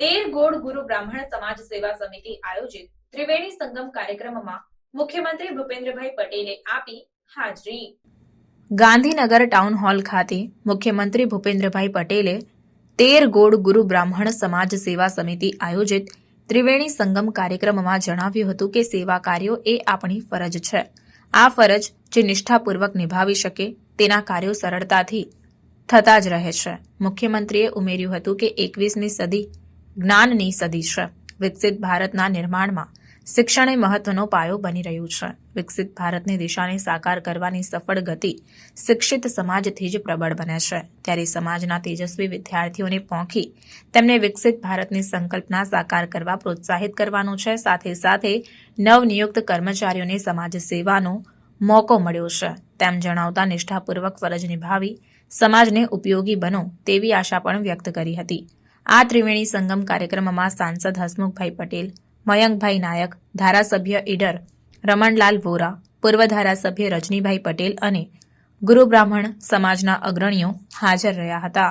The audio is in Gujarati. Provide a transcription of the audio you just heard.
તેર ગોળ ગુરુ બ્રાહ્મણ સમાજ સેવા સમિતિ આયોજિત ત્રિવેણી સંગમ કાર્યક્રમમાં મુખ્યમંત્રી ભૂપેન્દ્રભાઈ પટેલે આપી હાજરી. ગાંધીનગર ટાઉન હોલ ખાતે મુખ્યમંત્રી ભૂપેન્દ્રભાઈ પટેલે તેર ગોળ ગુરુ બ્રાહ્મણ સમાજ સેવા સમિતિ આયોજિત ત્રિવેણી સંગમ કાર્યક્રમમાં જણાવ્યું હતું કે સેવા કાર્યો એ આપણી ફરજ છે. આ ફરજ જે નિષ્ઠાપૂર્વક નિભાવી શકે તેના કાર્યો સરળતાથી થતા જ રહે છે. મુખ્યમંત્રીએ ઉમેર્યું હતું કે એકવીસમી સદી જ્ઞાનની સદી છે. વિકસિત ભારતના નિર્માણમાં શિક્ષણ એ મહત્વનો પાયો બની રહ્યું છે. વિકસિત ભારતની દિશાને સાકાર કરવાની સફળ ગતિ શિક્ષિત સમાજથી જ પ્રબળ બને છે. ત્યારે સમાજના તેજસ્વી વિદ્યાર્થીઓને પોંખી તેમને વિકસિત ભારતની સંકલ્પના સાકાર કરવા પ્રોત્સાહિત કરવાનું છે. સાથે સાથે નવનિયુક્ત કર્મચારીઓને સમાજ સેવાનો મોકો મળ્યો છે. તેમ જણાવતા નિષ્ઠાપૂર્વક ફરજ નિભાવી સમાજને ઉપયોગી બનો તેવી આશા પણ વ્યક્ત કરી હતી. આ ત્રિવેણી સંગમ કાર્યક્રમમાં સાંસદ હસમુખભાઈ પટેલ, મયંકભાઈ નાયક, ધારાસભ્ય ઈડર રમણલાલ વોરા, પૂર્વ ધારાસભ્ય રજનીભાઈ પટેલ અને ગુરુ બ્રાહ્મણ સમાજના અગ્રણીઓ હાજર રહ્યા હતા.